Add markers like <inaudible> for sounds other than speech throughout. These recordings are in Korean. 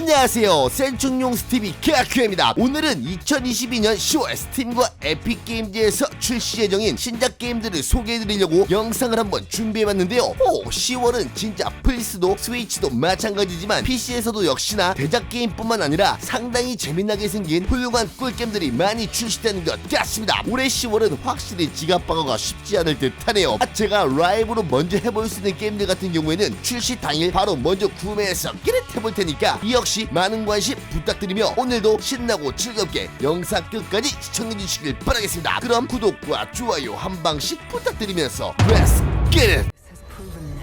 안녕하세요. 센충용 스티비 케아큐입니다. 오늘은 2022년 10월 스팀과 에픽게임즈에서 출시 예정인 신작 게임들을 소개해드리려고 영상을 한번 준비해봤는데요. 오 10월은 진짜 플스도 스위치도 마찬가지지만 PC에서도 역시나 대작 게임뿐만 아니라 상당히 재미나게 생긴 훌륭한 꿀게임들이 많이 출시되는 것 같습니다. 올해 10월은 확실히 지갑 방어가 쉽지 않을 듯 하네요. 아, 제가 라이브로 먼저 해볼 수 있는 게임들 같은 경우에는 출시 당일 바로 먼저 구매해서 끼릿 해볼 테니까 이 역시 많은 관심 부탁드리며 오늘도 신나고 즐겁게 영상 끝까지 시청해주시길 바라겠습니다 그럼 구독과 좋아요 한 방씩 부탁드리면서 Let's get it!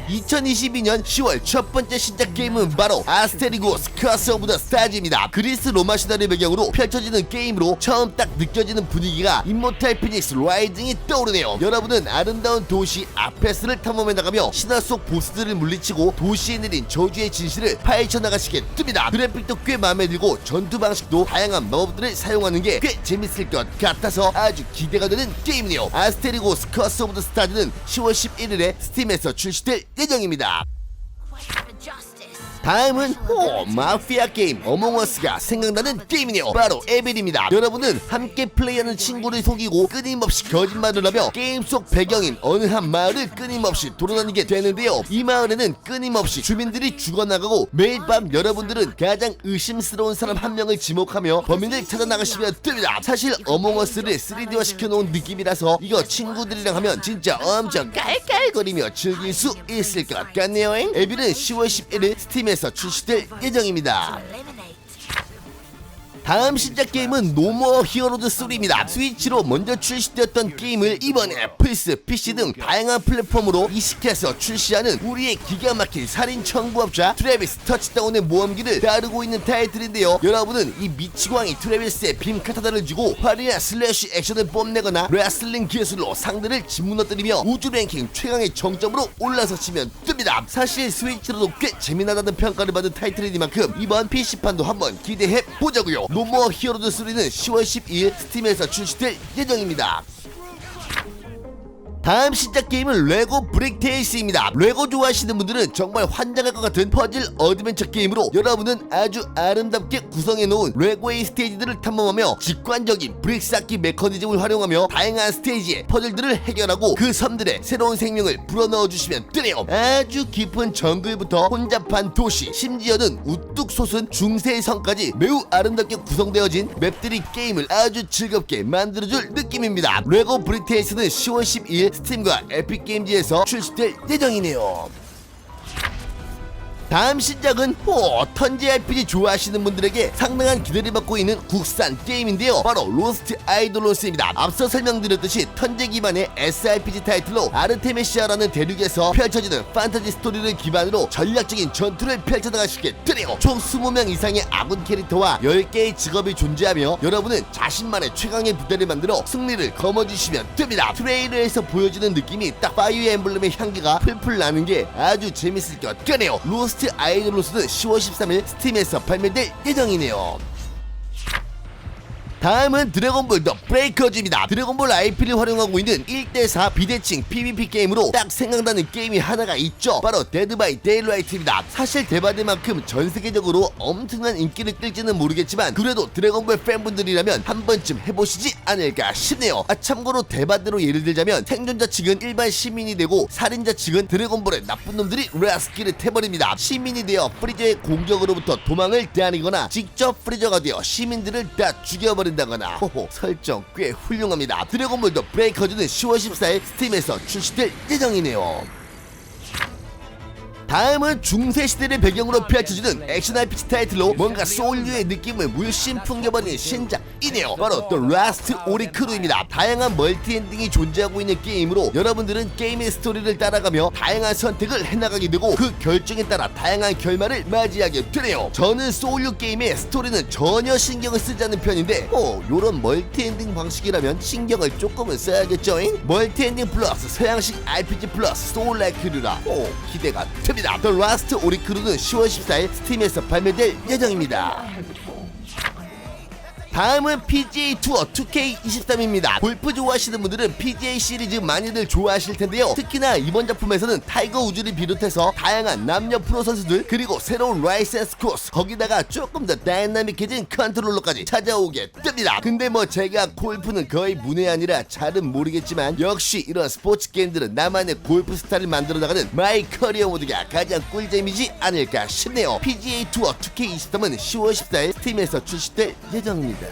2022년 10월 첫 번째 신작 게임은 바로 아스테리고스 카스 오브 더 스타즈입니다. 그리스 로마 시대를 배경으로 펼쳐지는 게임으로 처음 딱 느껴지는 분위기가 임모탈 피닉스 라이징이 떠오르네요. 여러분은 아름다운 도시 아페스를 탐험해 나가며 신화 속 보스들을 물리치고 도시에 내린 저주의 진실을 파헤쳐 나가시게 뜹니다. 그래픽도 꽤 마음에 들고 전투 방식도 다양한 마법들을 사용하는 게 꽤 재밌을 것 같아서 아주 기대가 되는 게임이네요. 아스테리고스 카스 오브 더 스타즈는 10월 11일에 스팀에서 출시될 예정입니다. 다음은 호 마피아 게임 어몽어스가 생각나는 게임이네요. 바로 에벨입니다. 여러분은 함께 플레이하는 친구를 속이고 끊임없이 거짓말을 하며 게임 속 배경인 어느 한 마을을 끊임없이 돌아다니게 되는데요. 이 마을에는 끊임없이 주민들이 죽어나가고 매일 밤 여러분들은 가장 의심스러운 사람 한 명을 지목하며 범인을 찾아나가시면 됩니다. 사실 어몽어스를 3D화 시켜놓은 느낌이라서 이거 친구들이랑 하면 진짜 엄청 깔깔거리며 즐길 수 있을 것 같네요. 에빌은 10월 11일 스팀에 에서 출시될 예정입니다. 다음 신작 게임은 노머 히어로즈 3입니다. 스위치로 먼저 출시되었던 게임을 이번에 플스, PC 등 다양한 플랫폼으로 이식해서 출시하는 우리의 기가 막힌 살인 청부업자 트래비스 터치다운의 모험기를 다루고 있는 타이틀인데요. 여러분은 이 미치광이 트래비스의 빔 카타나를 쥐고 화려한 슬래시 액션을 뽐내거나 레슬링 기술로 상대를 짓무너뜨리며 우주 랭킹 최강의 정점으로 올라서시면 됩니다. 사실 스위치로도 꽤 재미나다는 평가를 받은 타이틀이니만큼 이번 PC판도 한번 기대해 보자고요. 노머 히어로즈 3는 10월 12일 스팀에서 출시될 예정입니다. 다음 신작 게임은 레고 브릭테일스입니다. 레고 좋아하시는 분들은 정말 환장할 것 같은 퍼즐 어드벤처 게임으로 여러분은 아주 아름답게 구성해 놓은 레고의 스테이지들을 탐험하며 직관적인 브릭 쌓기 메커니즘을 활용하며 다양한 스테이지의 퍼즐들을 해결하고 그 섬들의 새로운 생명을 불어넣어 주시면 되네요. 아주 깊은 정글부터 혼잡한 도시, 심지어는 우뚝 솟은 중세의 성까지 매우 아름답게 구성되어진 맵들이 게임을 아주 즐겁게 만들어줄 느낌입니다. 레고 브릭테일스는 10월 12일 스팀과 에픽게임즈에서 출시될 예정이네요. 다음 신작은 호 턴제 RPG 좋아하시는 분들에게 상당한 기대를 받고 있는 국산 게임인데요. 바로 로스트 아이돌로스입니다. 앞서 설명드렸듯이 턴제 기반의 SRPG 타이틀로 아르테메시아라는 대륙에서 펼쳐지는 판타지 스토리를 기반으로 전략적인 전투를 펼쳐나가시게 되네요. 총 20명 이상의 아군 캐릭터와 10개의 직업이 존재하며 여러분은 자신만의 최강의 부대를 만들어 승리를 거머쥐시면 됩니다. 트레일러에서 보여주는 느낌이 딱 파이어 엠블렘의 향기가 풀풀 나는 게 아주 재밌을 것 같네요. 로스 트 아이돌로스는 10월 13일 스팀에서 발매될 예정이네요. 다음은 드래곤볼 더 브레이커즈입니다. 드래곤볼 IP를 활용하고 있는 1대4 비대칭 PVP 게임으로 딱 생각나는 게임이 하나가 있죠. 바로 데드 바이 데일라이트입니다. 사실 대바될 만큼 전 세계적으로 엄청난 인기를 끌지는 모르겠지만 그래도 드래곤볼 팬분들이라면 한 번쯤 해보시지 않을까 싶네요. 아 참고로 대바대로 예를 들자면 생존자 측은 일반 시민이 되고 살인자 측은 드래곤볼의 나쁜 놈들이 레스키를 해버립니다. 시민이 되어 프리저의 공격으로부터 도망을 대하거나 직접 프리저가 되어 시민들을 다 죽여버 린 다거나. 호호 설정 꽤 훌륭합니다. 드래곤볼 더 브레이커즈는 10월 14일 스팀에서 출시될 예정이네요 다음은 중세 시대를 배경으로 펼쳐지는 액션 RPG 타이틀로 뭔가 소울류의 느낌을 물씬 풍겨버리는 신작이네요. 바로 The Last Oricru입니다. 다양한 멀티 엔딩이 존재하고 있는 게임으로 여러분들은 게임의 스토리를 따라가며 다양한 선택을 해나가게 되고 그 결정에 따라 다양한 결말을 맞이하게 되네요. 저는 소울류 게임의 스토리는 전혀 신경을 쓰지 않는 편인데 어, 요런 멀티 엔딩 방식이라면 신경을 조금은 써야겠죠? 멀티 엔딩 플러스 서양식 RPG 플러스 소울 라이크류라 오 기대가 됩니다. The Last Oricru는 10월 14일 스팀에서 발매될 예정입니다. 다음은 PGA 투어 2K23입니다. 골프 좋아하시는 분들은 PGA 시리즈 많이들 좋아하실 텐데요. 특히나 이번 작품에서는 타이거 우즈를 비롯해서 다양한 남녀 프로 선수들 그리고 새로운 라이센스 코스 거기다가 조금 더 다이나믹해진 컨트롤러까지 찾아오게 됩니다. 근데 뭐 제가 골프는 거의 문외한이라 잘은 모르겠지만 역시 이런 스포츠 게임들은 나만의 골프 스타일을 만들어 나가는 마이 커리어 모드가 가장 꿀잼이지 않을까 싶네요. PGA 투어 2K23은 10월 14일 스팀에서 출시될 예정입니다.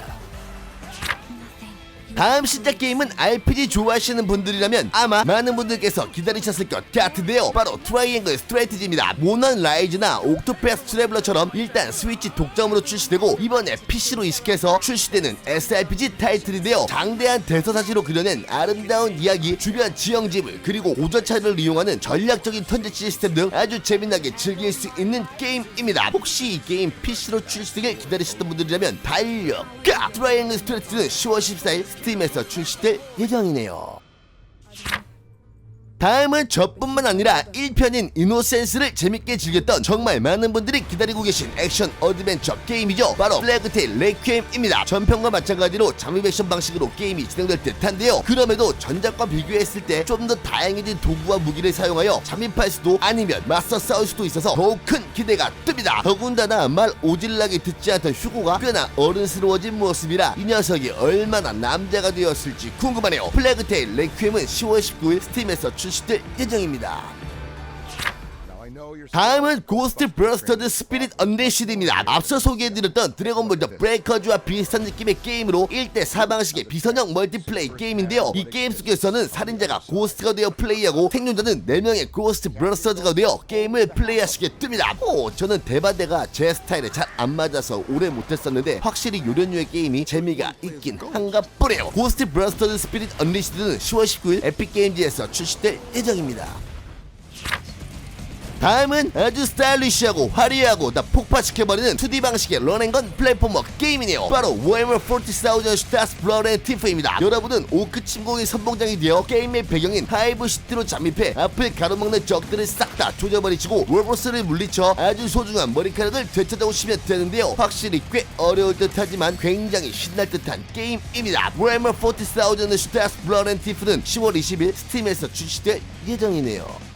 다음 신작 게임은 RPG 좋아하시는 분들이라면 아마 많은 분들께서 기다리셨을 것 같은데요. 바로 트라이앵글 스트레티지입니다. 모넌 라이즈나 옥토패스 트래블러처럼 일단 스위치 독점으로 출시되고 이번에 PC로 이식해서 출시되는 SRPG 타이틀인데요. 장대한 대서사시로 그려낸 아름다운 이야기 주변 지형지물 그리고 오전차를 이용하는 전략적인 턴제 시스템 등 아주 재미나게 즐길 수 있는 게임입니다. 혹시 이 게임 PC로 출시되길 기다리셨던 분들이라면 달려가! 트라이앵글 스트레티지는 10월 14일 스팀에서 출시될 예정이네요. 다음은 저뿐만 아니라 1편인 이노센스를 재밌게 즐겼던 정말 많은 분들이 기다리고 계신 액션 어드벤처 게임이죠. 바로 플래그테일 레퀴엠입니다. 전편과 마찬가지로 잠입 액션 방식으로 게임이 진행될 듯한데요. 그럼에도 전작과 비교했을 때 좀 더 다양해진 도구와 무기를 사용하여 잠입할 수도 아니면 맞서 싸울 수도 있어서 더욱 큰 기대가 뜹니다. 더군다나 말 오질나게 듣지 않던 휴고가 꽤나 어른스러워진 모습이라 이 녀석이 얼마나 남자가 되었을지 궁금하네요. 플래그테일 레퀴엠은 10월 19일 스팀에서 출시 될 예정입니다. 다음은 고스트 브러스터드 스피릿 언데시드입니다. 앞서 소개해드렸던 드래곤볼 더 브레이커즈와 비슷한 느낌의 게임으로 1대4 방식의 비선형 멀티플레이 게임인데요. 이 게임 속에서는 살인자가 고스트가 되어 플레이하고 생존자는 4명의 고스트 브러스터즈가 되어 게임을 플레이하시게 됩니다. 오, 저는 대바대가 제 스타일에 잘 안 맞아서 오래 못했었는데 확실히 요련류의 게임이 재미가 있긴 한가 보네요. 고스트 브러스터드 스피릿 언리시드는 10월 19일 에픽게임즈에서 출시될 예정입니다. 다음은 아주 스타일리시하고 화려하고 다 폭파시켜버리는 2D 방식의 런앤건 플랫포머 게임이네요. 바로 워해머 40,000 스타스 블러드 앤 티프입니다. 여러분은 오크 침공의 선봉장이 되어 게임의 배경인 하이브 시티로 잠입해 앞을 가로막는 적들을 싹 다 조져버리시고 월버스를 물리쳐 아주 소중한 머리카락을 되찾아오시면 되는데요. 확실히 꽤 어려울 듯하지만 굉장히 신날 듯한 게임입니다. 워해머 40,000 스타스 블러드 앤 티프는 10월 20일 스팀에서 출시될 예정이네요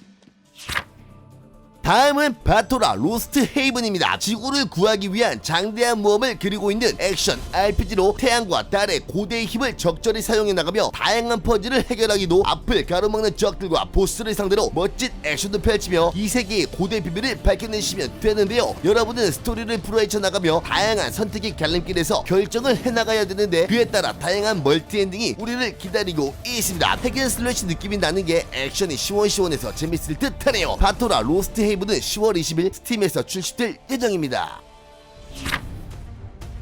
다음은 바토라 로스트 헤이븐입니다. 지구를 구하기 위한 장대한 모험을 그리고 있는 액션 RPG로 태양과 달의 고대의 힘을 적절히 사용해 나가며 다양한 퍼즐을 해결하기도 앞을 가로막는 적들과 보스를 상대로 멋진 액션도 펼치며 이 세계의 고대 비밀을 밝혀내시면 되는데요. 여러분은 스토리를 풀어 헤쳐 나가며 다양한 선택의 갈림길에서 결정을 해나가야 되는데 그에 따라 다양한 멀티 엔딩이 우리를 기다리고 있습니다. 핵앤 슬래시 느낌이 나는 게 액션이 시원시원해서 재밌을 듯하네요. 바토라 로스트 헤이븐 은 10월 20일 스팀에서 출시될 예정입니다.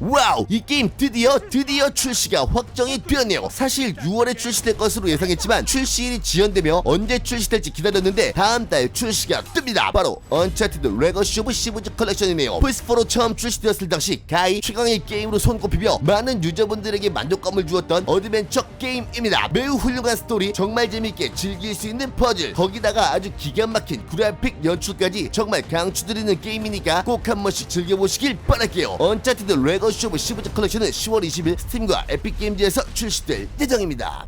와우! 이 게임 드디어 드디어 출시가 확정이 되었네요. 사실 6월에 출시될 것으로 예상했지만 출시일이 지연되며 언제 출시될지 기다렸는데 다음 달 출시가 뜹니다. 바로 언차티드 레거시 오브 시브즈 컬렉션이네요. 플스4로 처음 출시되었을 당시 가히 최강의 게임으로 손꼽히며 많은 유저분들에게 만족감을 주었던 어드벤처 게임입니다. 매우 훌륭한 스토리, 정말 재밌게 즐길 수 있는 퍼즐, 거기다가 아주 기가 막힌 그래픽 연출까지 정말 강추드리는 게임이니까 꼭 한 번씩 즐겨보시길 바랄게요. 언차티드 레거 러시 오브 시브즈 컬렉션은 10월 20일 스팀과 에픽게임즈에서 출시될 예정입니다.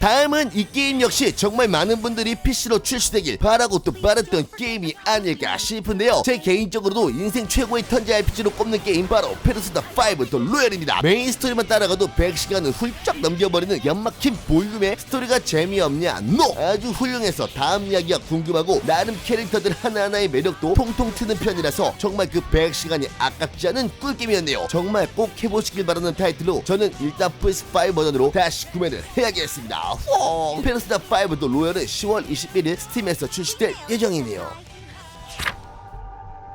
다음은 이 게임 역시 정말 많은 분들이 PC로 출시되길 바라고 또 바랐던 게임이 아닐까 싶은데요. 제 개인적으로도 인생 최고의 턴제 RPG로 꼽는 게임 바로 페르소나 5더 로얄입니다. 메인 스토리만 따라가도 100시간을 훌쩍 넘겨버리는 연막힌 볼륨의 스토리가 재미없냐? 노! 아주 훌륭해서 다음 이야기가 궁금하고 나름 캐릭터들 하나하나의 매력도 통통 트는 편이라서 정말 그 100시간이 아깝지 않은 꿀게임이었네요. 정말 꼭 해보시길 바라는 타이틀로 저는 일단 플스5 버전으로 다시 구매를 해야겠습니다. 호! 페르소나 5도 로열은 10월 21일 스팀에서 출시될 예정이네요.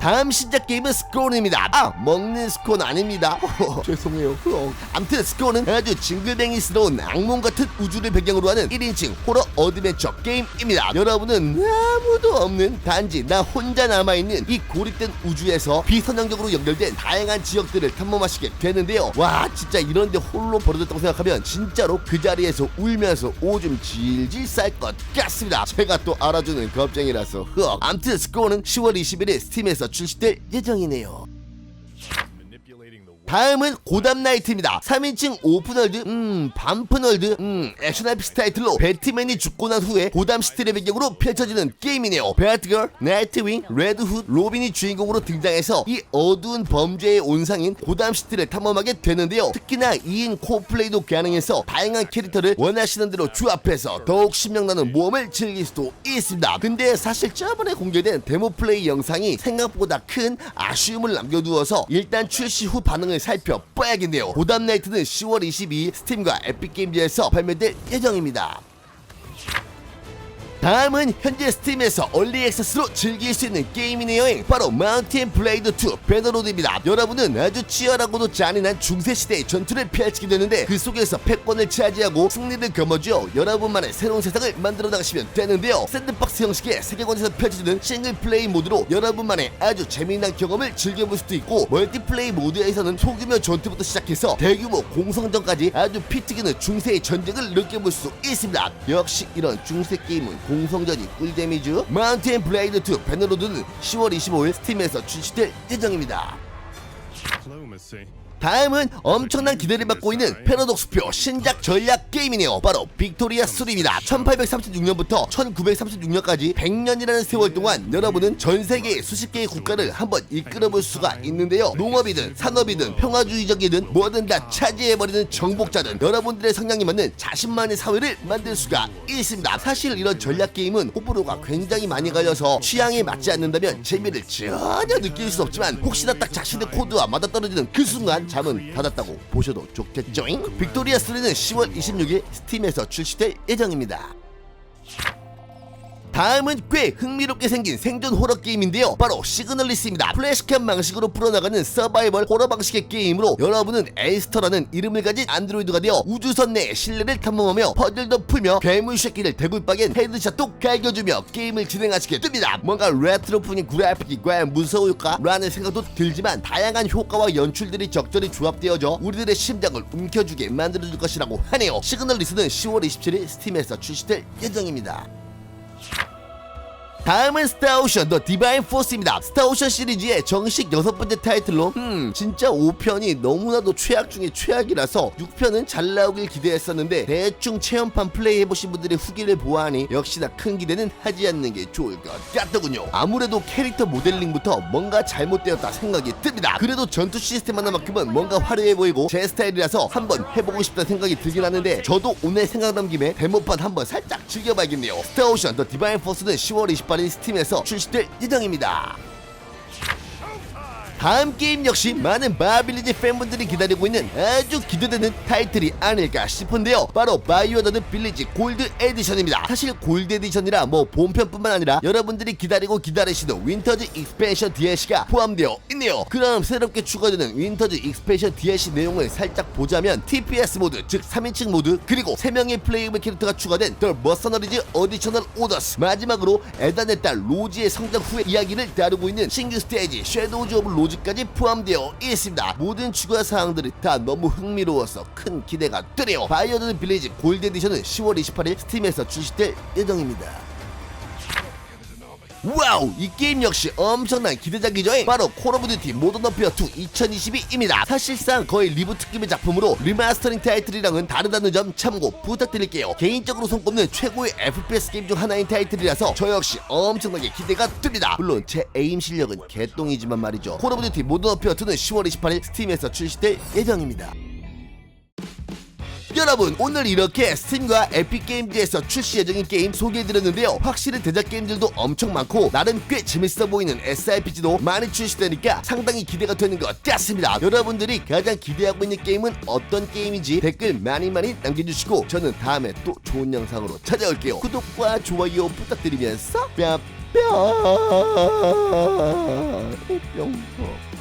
다음 신작 게임은 스크론입니다. 아, 먹는 스콘 아닙니다. <laughs> 죄송해요. 암튼 스크론은 아주 징글뱅이스러운 악몽 같은 우주를 배경으로 하는 1인칭 호러 어드벤처 게임입니다. 여러분은 아무도 없는 단지 나 혼자 남아있는 이 고립된 우주에서 비선형적으로 연결된 다양한 지역들을 탐험하시게 되는데요. 와, 진짜 이런데 홀로 벌어졌다고 생각하면 진짜로 그 자리에서 울면서 오줌 질질 쌀 것 같습니다. 제가 또 알아주는 겁쟁이라서 흑. 암튼 스크론은 10월 21일 스팀에서 출시될 예정이네요. 다음은 고담 나이트입니다. 3인칭 오픈월드, 음, 반픈월드, 음, 액션 RPG 타이틀로 배트맨이 죽고 난 후에 고담 시티를 배경으로 펼쳐지는 게임이네요. 배트걸, 나이트윙, 레드훗, 로빈이 주인공으로 등장해서 이 어두운 범죄의 온상인 고담 시티를 탐험하게 되는데요. 특히나 2인 코플레이도 가능해서 다양한 캐릭터를 원하시는 대로 조합해서 더욱 신명나는 모험을 즐길 수도 있습니다. 근데 사실 저번에 공개된 데모 플레이 영상이 생각보다 큰 아쉬움을 남겨두어서 일단 출시 후 반응을 살펴봐야겠네요. 고담 나이트는 10월 22일 스팀과 에픽게임즈에서 발매될 예정입니다. 다음은 현재 스팀에서 얼리 액세스로 즐길 수 있는 게임이네요. 바로 마운틴 블레이드 2 배너로드입니다. 여러분은 아주 치열하고도 잔인한 중세시대의 전투를 펼치게 되는데 그 속에서 패권을 차지하고 승리를 거머쥐어 여러분만의 새로운 세상을 만들어 나가시면 되는데요. 샌드박스 형식의 세계관에서 펼쳐지는 싱글 플레이 모드로 여러분만의 아주 재미난 경험을 즐겨볼 수도 있고 멀티플레이 모드에서는 소규모 전투부터 시작해서 대규모 공성전까지 아주 피 튀기는 중세의 전쟁을 느껴볼 수 있습니다. 역시 이런 중세 게임은 공 성전이 꿀잼이죠. 마운틴 블레이드 2 배너로드는 10월 25일 스팀에서 출시될 예정입니다. Hello. 다음은 엄청난 기대를 받고 있는 패러독스표 신작 전략 게임이네요. 바로 빅토리아 3입니다. 1836년부터 1936년까지 100년이라는 세월 동안 여러분은 전 세계 수십 개의 국가를 한번 이끌어볼 수가 있는데요. 농업이든 산업이든 평화주의적이든 뭐든 다 차지해버리는 정복자든 여러분들의 성향에 맞는 자신만의 사회를 만들 수가 있습니다. 사실 이런 전략 게임은 호불호가 굉장히 많이 갈려서 취향에 맞지 않는다면 재미를 전혀 느낄 수 없지만 혹시나 딱 자신의 코드와 맞아떨어지는 그 순간 잠은 받았다고 보셔도 좋겠죠. 빅토리아 3는 10월 26일 스팀에서 출시될 예정입니다. 다음은 꽤 흥미롭게 생긴 생존 호러 게임인데요. 바로 시그널리스입니다. 플래시캠 방식으로 풀어나가는 서바이벌 호러 방식의 게임으로 여러분은 에이스터라는 이름을 가진 안드로이드가 되어 우주선 내 실내를 탐험하며 퍼즐도 풀며 괴물 새끼를 대굴박엔 헤드샷도 갈겨주며 게임을 진행하시게 됩니다. 뭔가 레트로풍의 그래픽이 과연 무서울까? 라는 생각도 들지만 다양한 효과와 연출들이 적절히 조합되어져 우리들의 심장을 움켜쥐게 만들어줄 것이라고 하네요. 시그널리스는 10월 27일 스팀에서 출시될 예정입니다. 다음은 스타오션 더 디바인 포스입니다. 스타오션 시리즈의 정식 여섯 번째 타이틀로 음 진짜 5편이 너무나도 최악 중에 최악이라서 6편은 잘 나오길 기대했었는데 대충 체험판 플레이 해보신 분들의 후기를 보아하니 역시나 큰 기대는 하지 않는 게 좋을 것 같더군요. 아무래도 캐릭터 모델링부터 뭔가 잘못되었다 생각이 듭니다. 그래도 전투 시스템 하나만큼은 뭔가 화려해 보이고 제 스타일이라서 한번 해보고 싶다는 생각이 들긴 하는데 저도 오늘 생각 난 김에 데모판 한번 살짝 즐겨봐야겠네요. 스타오션 더 디바인 포스는 10월 28일 스팀에서 출시될 예정입니다. 다음 게임 역시 많은 마빌리지 팬분들이 기다리고 있는 아주 기대되는 타이틀이 아닐까 싶은데요. 바로 바이오다드 빌리지 골드 에디션입니다. 사실 골드 에디션이라 뭐 본편뿐만 아니라 여러분들이 기다리고 기다리시는 윈터즈 익스펜션 DLC가 포함되어 있네요. 그럼 새롭게 추가되는 윈터즈 익스펜션 DLC 내용을 살짝 보자면 TPS 모드, 즉 3인칭 모드, 그리고 3명의 플레이able 캐릭터가 추가된 더 머서너리즈 어디셔널 오더스 마지막으로 에단의 딸 로지의 성장 후의 이야기를 다루고 있는 신규 스테이지 섀도우즈 오브 로즈 까지 포함되어 있습니다. 모든 추가 사항들이 다 너무 흥미로워서 큰 기대가 되네요. 바이오드 빌리지 골드 에디션은 10월 28일 스팀에서 출시될 예정입니다. 와우 이 게임 역시 엄청난 기대작이죠. 바로 콜 오브 듀티 모던 워페어 2 2022입니다. 사실상 거의 리부 특급의 작품으로 리마스터링 타이틀이랑은 다르다는 점 참고 부탁드릴게요. 개인적으로 손꼽는 최고의 FPS 게임 중 하나인 타이틀이라서 저 역시 엄청나게 기대가 됩니다. 물론 제 에임 실력은 개똥이지만 말이죠. 콜 오브 듀티 모던 워페어 2는 10월 28일 스팀에서 출시될 예정입니다 여러분 오늘 이렇게 스팀과 에픽게임즈에서 출시 예정인 게임 소개해드렸는데요. 확실히 대작 게임들도 엄청 많고 나름 꽤 재밌어 보이는 SRPG도 많이 출시되니까 상당히 기대가 되는 것 같습니다. 여러분들이 가장 기대하고 있는 게임은 어떤 게임인지 댓글 많이 많이 남겨주시고 저는 다음에 또 좋은 영상으로 찾아올게요. 구독과 좋아요 부탁드리면서 뿅뿅 뿅